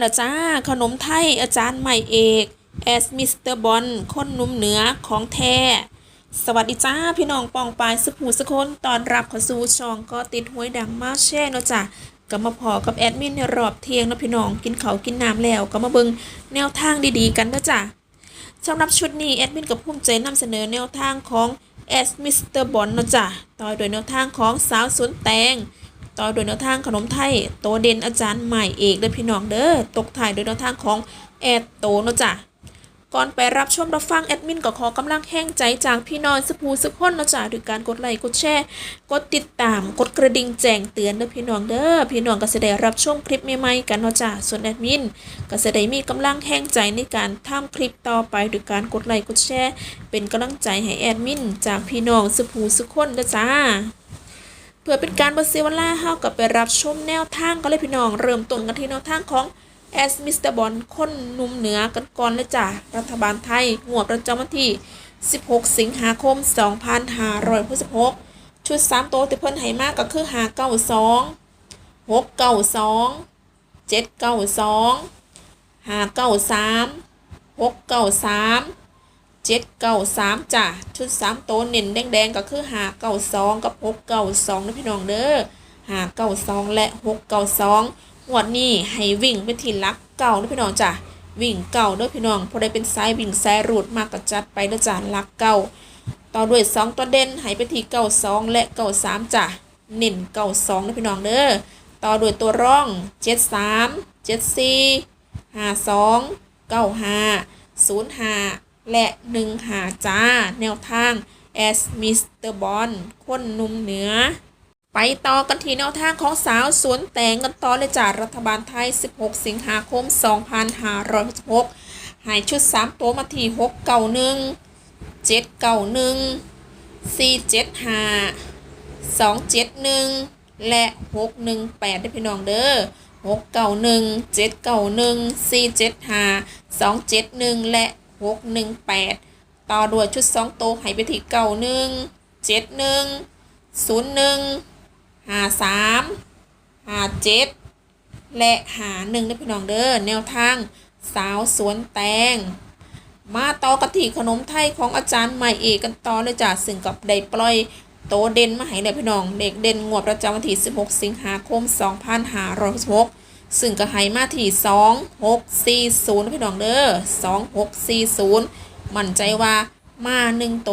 แล้วจ้า ขนมไทยอาจารย์ใหม่เอกแอสมิสเตอร์บอลคนหนุ่มเหนือของแท้สวัสดีจ้า พี่น้องปองปายสุภูสคนตอนรับเข้าสู่ช่องก็ติดหวยดังมาแช่เนาะจ้ะก็มาพอกับแอดมินในรอบเที่ยงนะพี่น้องกินเขากินน้ำแล้วก็มาเบิ่งแนวทางดีๆกันเนาะจ้ะสำหรับชุดนี้แอดมินกับภูมิใจนำเสนอแนวทางของแอสมิสเตอร์บอลเนาะจ้ะต่อโดยแนวทางของสาวสวนแตง ต่อโดยแนวทางขนมไทยโตเด่นอาจารย์ใหม่เอกเด้อพี่น้องเด้อตกถ่ายโดยแนวทางของแอดโตเนาะจ้ะก่อนไปรับชมรับฟังแอดมินก็ขอกำลังแห้งใจจากพี่น้องสภูสุกคนเนาะจ้ะด้วยการกดไลค์กดแชร์กดติดตามกดกระดิ่งแจ้งเตือนเด้อพี่น้องเด้อพี่น้องก็จะได้รับชมคลิปใหม่ๆกันเนาะจ้ะส่วนแอดมินก็จะได้มีกำลังแห้งใจในการทำคลิปต่อไปด้วยการกดไลค์กดแชร์เป็นกำลังใจให้แอดมินจากพี่น้องสภูสุกคนเด้อจ้า เพื่อเป็นการบเสียเวลาเฮากับไปรับชมแนวทางกันเลยพี่น้อง เริ่มต้นกันที่แนวทางของแอสมิสเตอร์บอลคนนุ่มเหนือกันก่อนเลยจ้ะรัฐบาลไทยงวดประจำวันที่ 16 สิงหาคม 2566 ชุด 3 โตวที่เพิ่นให้มากก็คือ 592 692 792 593 693 เจ็ดเก้าสามจ้ะชุดสามโตวเน้นแดงๆก็คือหาเก้าสองกับหกเก้าสองนะพี่น้องเด้อหาเก้าสองและหกเก้าสองงวดนี้ให้วิ่งไปที่ลักเก่านะพี่น้องจ้ะวิ่งเก่าเด้อพี่น้องพอได้เป็นสายวิ่งสายรูดมากก็จัดไปเด้อจ้ะลักเก่าต่อด้วยสองตัวเด่นให้ไปที่เก้าสองและเก้าสามจ้ะเน้นเก้าสองนะพี่น้องเด้อต่อด้วยตัวร่องเจ็ดสามเจ็ดสี่ห้าสองเก้าห้าศูนย์ห้า และหนึ่งหาจ้า แนวทางแอสมิสเตอร์บอลคนนุ่มเหนือ ไปต่อกันที่แนวทางของสาวสวนแตงกันต่อเลยจ้ารัฐบาลไทย 16 สิงหาคม 2566หายชุด 3 ตัวมาที่6เก่าหนึ่ง7เก่าหนึ่ง4 7 5 2 7 1 และ 6 1 8ได้พี่น้องเด้อ6เก่า1 7เก่า1 4 7 5 2 7 1 และ 6 1 8ต่อด้วยชุด2โตวให้ไปที่เก่า1 7 1 0 1 5 3 5 7และหา1ได้พี่น้องเด้อแนวทางสาวสวนแตง มาต่อกันที่ขนมไทยของอาจารย์ใหม่เอกกันต่อเลยจ้ะซึ่งกับได้ปล่อยโตเด่นมาให้เลยพี่น้องเด็กเด่นงวดประจำวันที่ 16 สิงหาคม 2566 ซึ่งก็ให้มาที่ 2640นะพี่น้องเด้อ2640 มั่นใจว่ามา1โต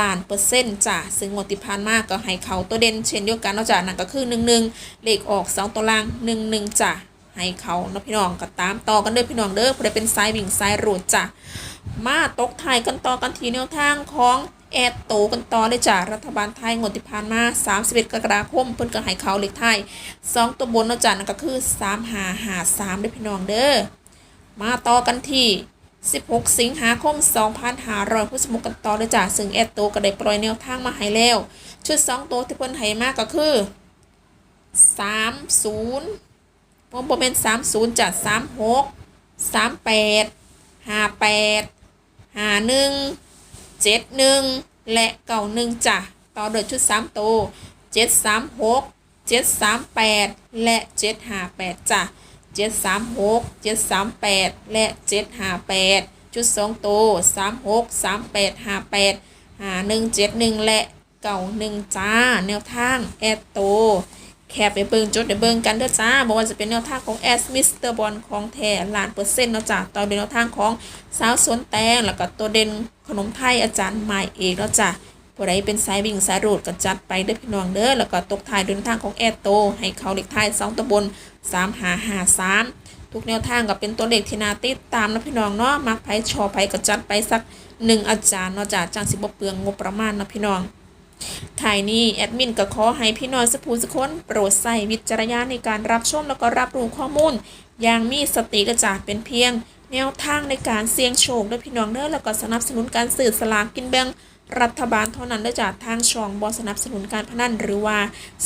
ล้านเปอร์เซ็นต์จ้ะซึ่งงวดที่ผ่านมากก็ให้เขาตัวเด่นเช่นเดียวกันนาะจ้ะนั่นก็คือ11เลขออก2ตัวล่าง11จ้ะให้เขาเนาะพี่น้องก็ตามต่อกันเด้อพี่น้องเด้อเพื่อเป็นสายวิ่งสายรูดจ้ะมาตกไทายกันต่อกันทีแนวทางของ แอดโตกันต่อเลยจ้ะรัฐบาลไทยงวดที่ผ่านมา 31 กรกฎาคมเพิ่นก็ให้เขาเลขไทย 2 ตัวบนนาะจ้ะนั่นก็คือ 3 5 5 3เด้พี่น้องเด้อ มาต่อกันที่ 16 สิงหาคม 2500ผู้สมุกกันต่อเลยจ้ะซึ่งแอดโตก็ได้ปล่อยแนวทางมาให้แล้ว ชุด 2 ตัวที่เพิ่นให้มากก็คือ 30บ่บ่แม่น30จ้ะ36 38 58 51 71และ91จ้ะต่อโดยชุด3ตัว736 738แปดและ758จ้ะเจ็ดสามหกเจ็ดสามแปดและเจ็ดห้าแปดจุดสองโตสามหกสามแปดห้าแปดห้าหนึ่งเจ็ดหนึ่งและเก่าหนึ่งจ้าแนวทางแอดโต แคบไปเบิ่งจดไปเบิ่งกันเด้อจ้าบอกว่าจะเป็นแนวทางของแอสมิสเตอร์บอลของแท้ล้านเปอร์เซ็นต์เนาะจ้าต่อด้วยแนวทางของสาวสวนแตงแล้วก็ตัวเด่นขนมไทยอาจารย์ใหม่เอกเนาะจ้าผู้ใดเป็นสายวิ่งสายรูดก็จัดไปเด้อพี่น้องเด้อแล้วก็ตกท้ายด้วยแนทางของแอดโต ให้เขาเล็กท้ายสองตัวบนสามหาหาสามทุกแนวทางก็เป็นตัวเลขที่นาติดตามนะพี่น้องเนาะมักไผชอไผก็จัดไปสักหนึ่งอาจารย์เนาะจ้ากจังสิบเปลืองงบประมาณนะพี่น้อง ถ่ายนี้แอดมินก็ขอให้พี่น้องสกผู้สคนโปรดใส่วิจารณญาณในการรับชมแล้วก็รับรู้ข้อมูล อย่างมีสติกระจาเป็นเพียง แนวทางในการเสี่ยงโชคด้วยพี่น้องเด้อแล้วก็สนับสนุนการสื่อสลากกินแบ่งรัฐบาลเท่านั้นได้จากทางช่องบอสนับสนุนการพนันหรือว่า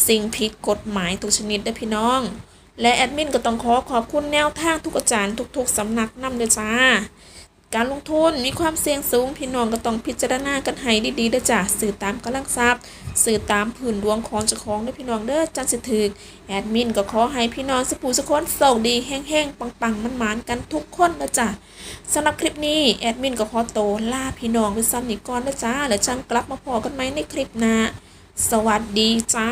สิ่งผิดกฎหมายทุกชนิดเด้พี่น้อง และแอดมินก็ต้องขอขอบคุณแนวทางทุกอาจารย์ทุกๆสำนักนำเด้อจ้า การลงทุนมีความเสี่ยงสูงพี่น้องก็ต้องพิจารณากันให้ดีๆเด้อจ้ะสื่อตามกำลังทรัพย์สื่อตามผืนดวงของเจ้าของเด้อพี่น้องเด้อจันสิถึกแอดมินก็ขอให้พี่น้องสปูสคนโชคดีแห้งๆปังๆมันๆกันทุกคนนะจ้ะสำหรับคลิปนี้แอดมินก็ขอโตลาพี่น้องไปซ้ำอีกก่อนนะจ้าแล้วจังกลับมาพอกันไหมในคลิปหน้าสวัสดีจ้า